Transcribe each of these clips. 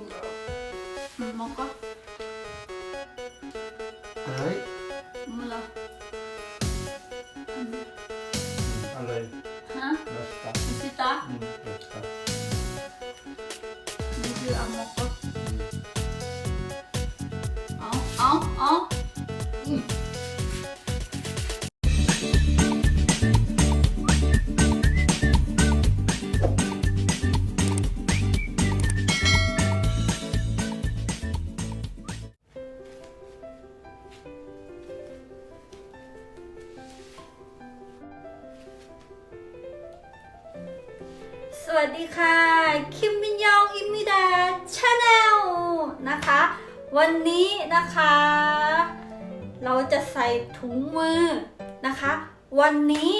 んだ。うん、まか？はい。 วัสดีค่ะ คิมมินยองอิมิดาชาแนลนะคะ วันนี้นะคะ เราจะใส่ถุงมือนะคะ วันนี้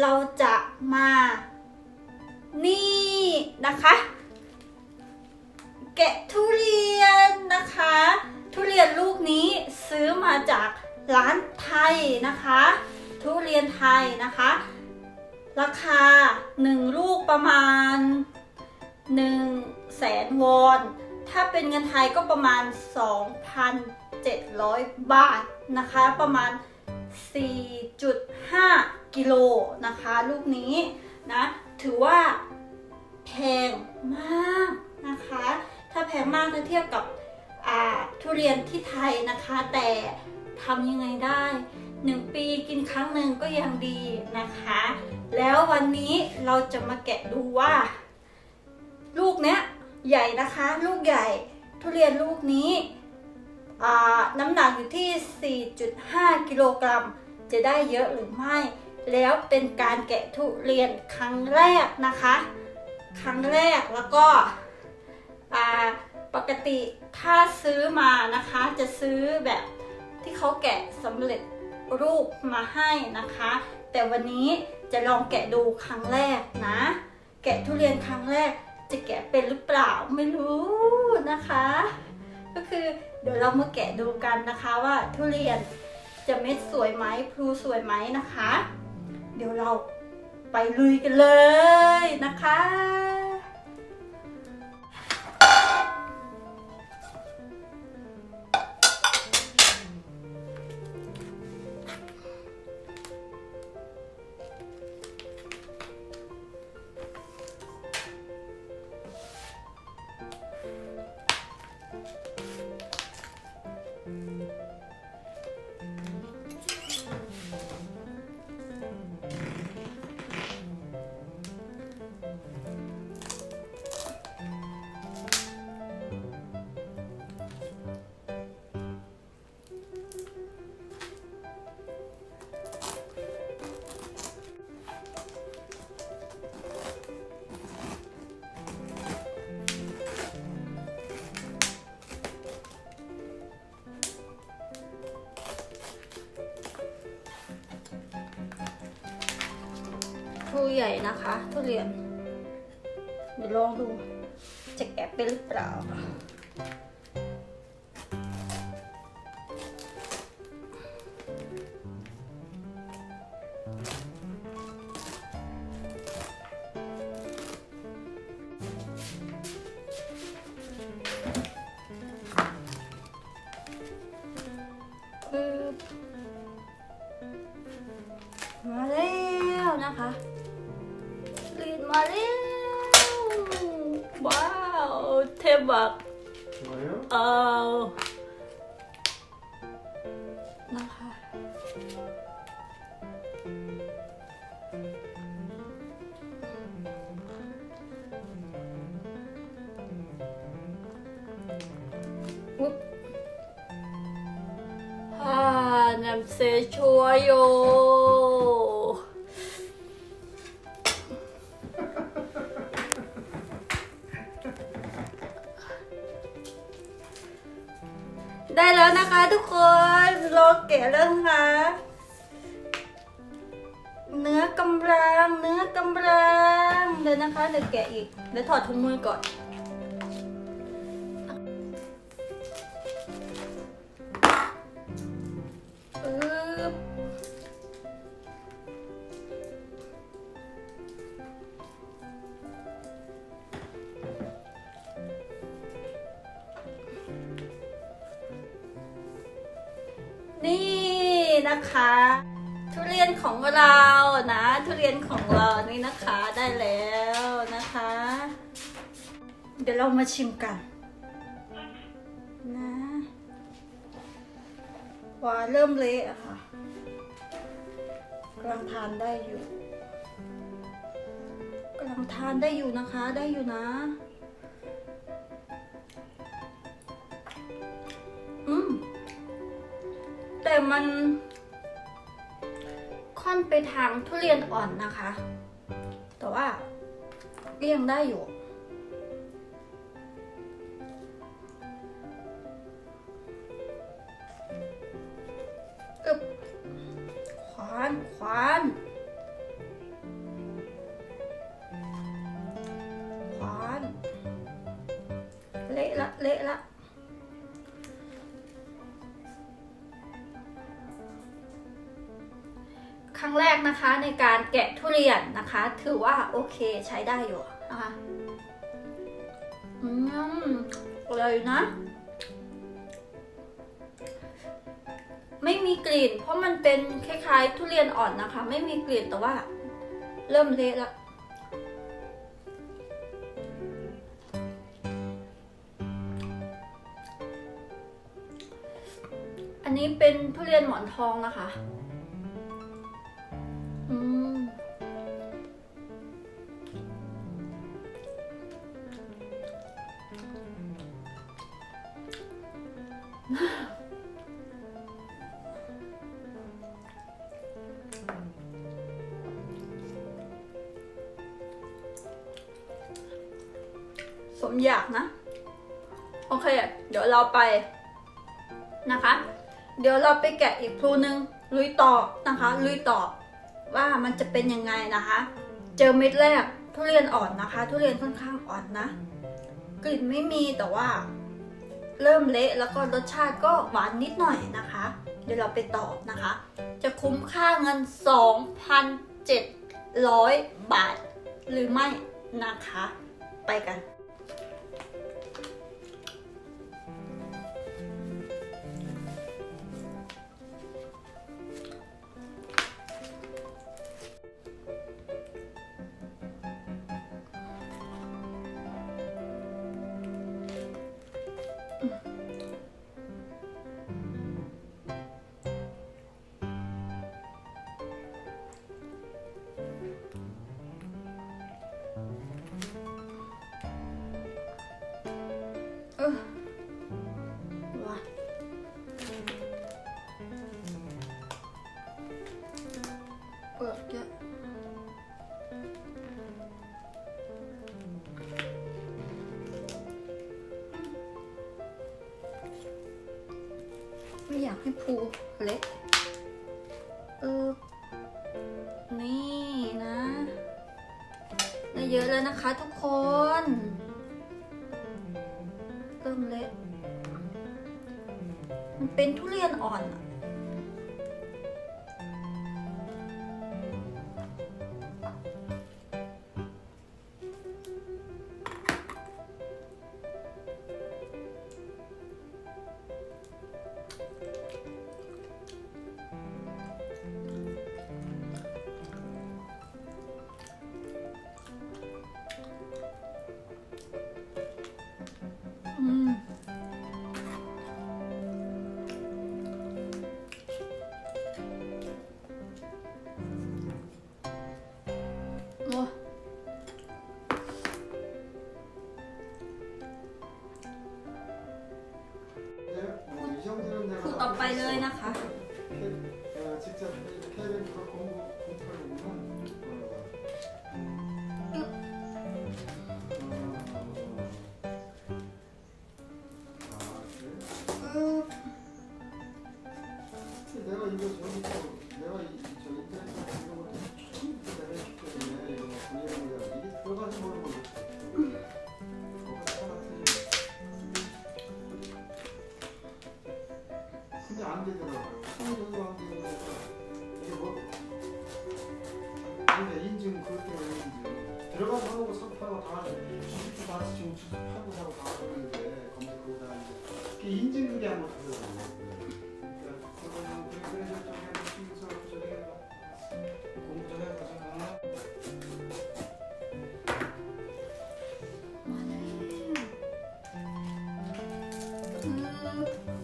เราจะมา นี่นะคะ แกะทุเรียนนะคะ ทุเรียนลูกนี้ซื้อมาจากร้านไทยนะคะ ทุเรียนไทยนะคะ ราคา 1 ลูกประมาณ1แสนวอน ถ้าเป็นเงินไทยก็ประมาณ 2,700 บาทนะคะ ประมาณ 4.5 กิโลนะคะ ลูกนี้นะ ถือว่าแพงมากนะคะ ถ้าแพงมากถ้าเทียบกับทุเรียนที่ไทยนะคะ แต่ทำยังไงได้ 1 ปีกินครั้งหนึ่งก็ยังดีนะคะ แล้ววันนี้เราจะมาแกะดูว่า ลูกเนี้ยใหญ่นะคะ ลูกใหญ่ทุเรียนลูกนี้น้ำหนักอยู่ที่ 4.5 กิโลกรัม จะได้เยอะหรือไม่ แล้วเป็นการแกะทุเรียนครั้งแรกนะคะ ครั้งแรกแล้วก็ปกติถ้าซื้อมานะคะ จะซื้อแบบที่เขาแกะสำเร็จรูปมาให้นะคะ แต่วันนี้ จะลองแกะดูครั้งแรกนะ แกะทุเรียนครั้งแรก จะแกะเป็นหรือเปล่าไม่รู้นะคะ ก็คือเดี๋ยวเรามาแกะดูกันนะคะว่าทุเรียนจะเม็ดสวยไหมพลูสวยไหมนะคะ เดี๋ยวเราไปลุยกันเลยนะคะ ทูใหญ่นะคะทุเรียนเดี๋ยวลองดูจะแกะเป็นหรือเปล่าาวเทบัก Nåja. เอาน นะคะทุกคนรอแกะเรื่องคะเนื้อกำลัง เนื้อกำลังเดี๋ยวนะคะเดี๋ยวแกะอีกเดี๋ยวถอดถุงมือก่อน ของเรานะ ทุเรียนของเรานี่นะคะได้แล้วนะคะ เดี๋ยวเรามาชิมกันนะว่าเริ่มเละอะค่ะกำลังทานได้อยู่กำลังทานได้อยู่นะคะได้อยู่นะ อืมแต่มัน ค่อนไปทางทุเรียนอ่อนนะคะ แต่ว่าก็ยังได้อยู่ นะคะ ถือว่าโอเคใช้ได้อยู่นะคะ อืมอร่อยนะ ไม่มีกลิ่น เพราะมันเป็นคล้ายๆ ทุเรียนอ่อนนะคะ ไม่มีกลิ่นแต่ว่า เริ่มเละละอันนี้เป็นทุเรียนหมอนทองนะคะ สมอยากนะ โอเค เดี๋ยวเราไปนะคะ เดี๋ยวเราไปแกะอีกพลูนึงลุยต่อนะคะ ลุยต่อว่ามันจะเป็นยังไงนะคะ เจอเม็ดแรกทุเรียนอ่อนนะคะ ทุเรียนค่อนข้างอ่อนนะ กลิ่นไม่มีแต่ว่า เริ่มเละแล้วก็รสชาติก็หวานนิดหน่อยนะคะ เดี๋ยวเราไปตอบนะคะ จะคุ้มค่าเงิน 2,700 บาท หรือไม่นะคะ ไปกัน เเป็นทุเรียนอ่อนอะ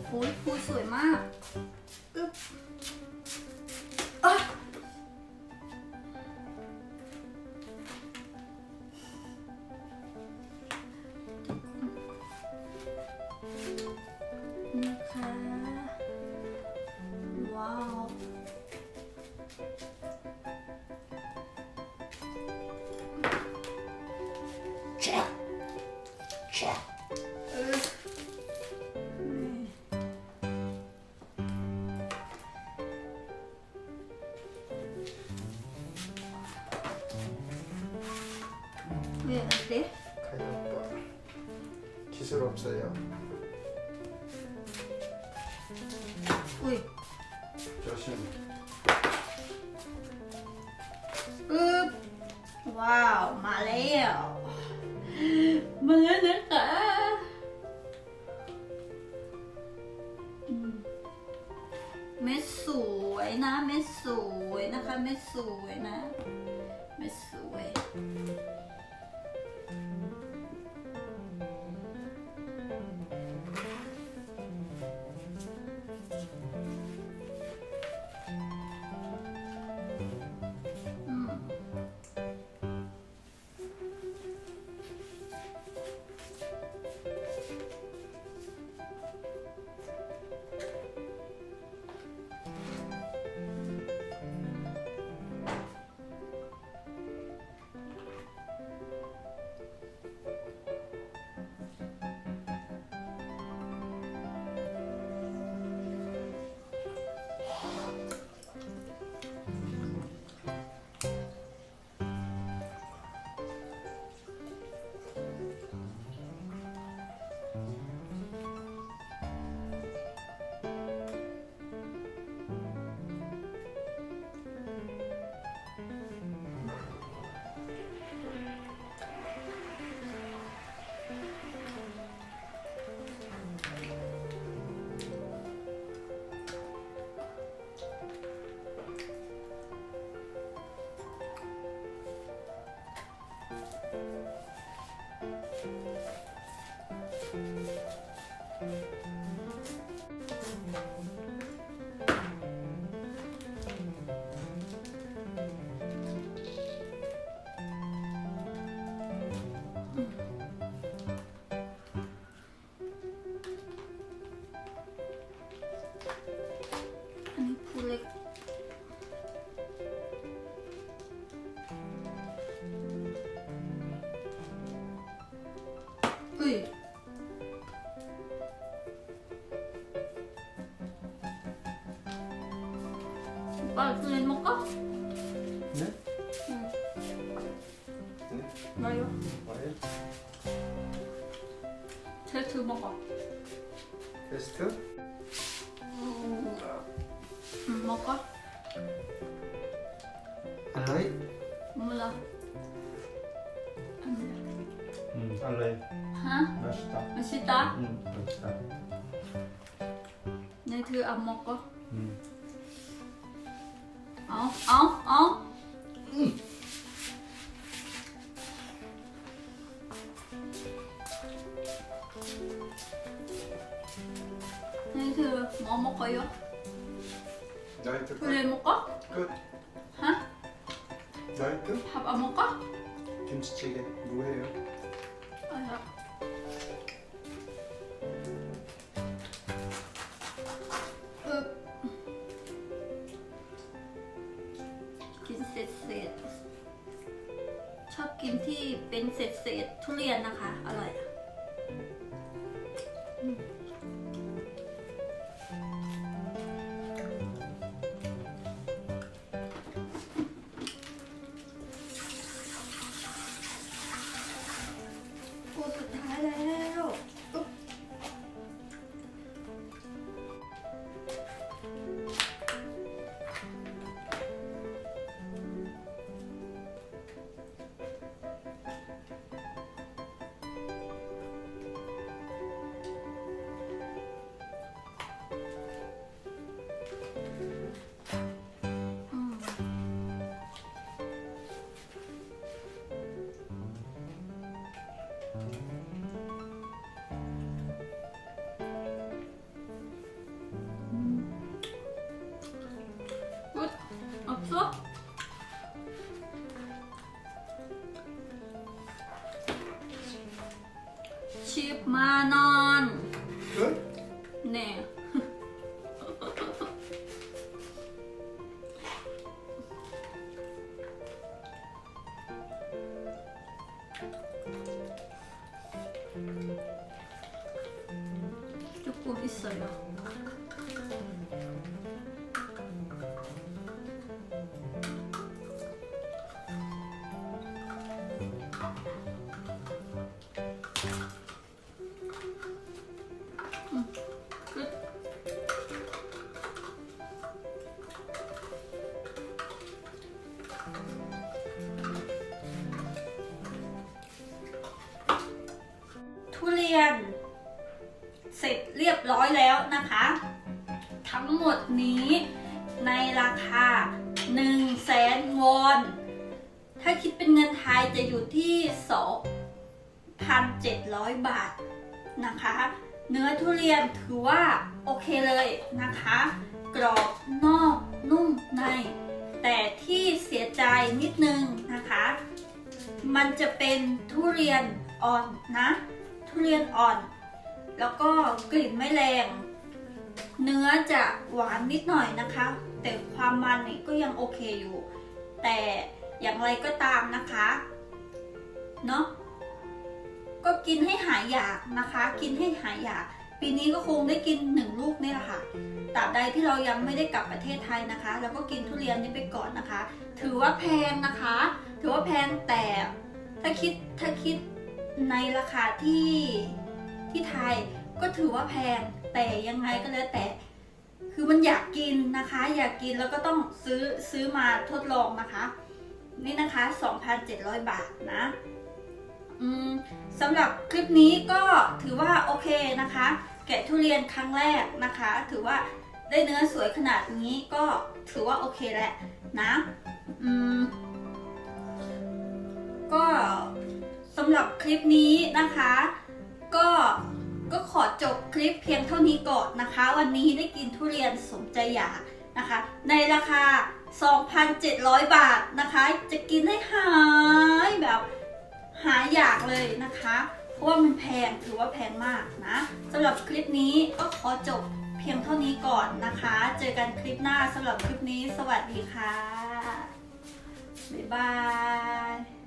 โอ้ยครูสวยมากอึ๊บ 네, 네. 가위 아빠 기술 없어요. 응 돼. 하? 맛있다. 맛있다? 응 맛있다. 내들 안 먹어? 응. 어? 어? 어? 내들 뭐 먹어요? 나이트 그래 먹어? 끝. 하? 나이트? 밥 안 먹어? 김치찌개 เป็นเศษเศษๆทุเรียนนะคะ อร่อย มานอนเนี่ย นะคะ กรอบนอกนุ่มใน แต่ที่เสียใจนิดนึงนะคะ มันจะเป็นทุเรียนอ่อนนะ ทุเรียนอ่อน แล้วก็กลิ่นไม่แรง เนื้อจะหวานนิดหน่อยนะคะ แต่ความมันนี่ก็ยังโอเคอยู่ แต่อย่างไรก็ตามนะคะเนาะก็กินให้หายอยากนะคะ กินให้หายอยาก ปีนี้ก็คงได้กินหนึ่งลูกนี่แหละค่ะตราบใดที่เรายังไม่ได้กลับประเทศไทยนะคะเราก็กินทุเรียนนี้ไปก่อนนะคะ ถือว่าแพงนะคะ ถือว่าแพงแต่ถ้าคิดถ้าคิดในราคาที่ที่ไทยก็ถือว่าแพงแต่ยังไงก็แล้วแต่ คือมันอยากกินนะคะ อยากกินแล้วก็ต้องซื้อซื้อมาทดลองนะคะ นี่นะคะ 2,700 บาทนะ สำหรับคลิปนี้ก็ถือว่าโอเคนะคะ แกะทุเรียนครั้งแรกนะคะ ถือว่าได้เนื้อสวยขนาดนี้ก็ถือว่าโอเคแหละนะอืมก็สำหรับคลิปนี้นะคะ ก็ก็ขอจบคลิปเพียงเท่านี้ก่อนนะคะ วันนี้ได้กินทุเรียนสมใจอยากนะคะ ในราคา 2,700 บาทนะคะ จะกินให้หายแบบ หาอยากเลยนะคะ เพราะว่ามันแพงถือว่าแพงมากนะสำหรับคลิปนี้ก็ขอจบเพียงเท่านี้ก่อนนะคะ เจอกันคลิปหน้าสำหรับคลิปนี้ สวัสดีค่ะ บ๊ายบาย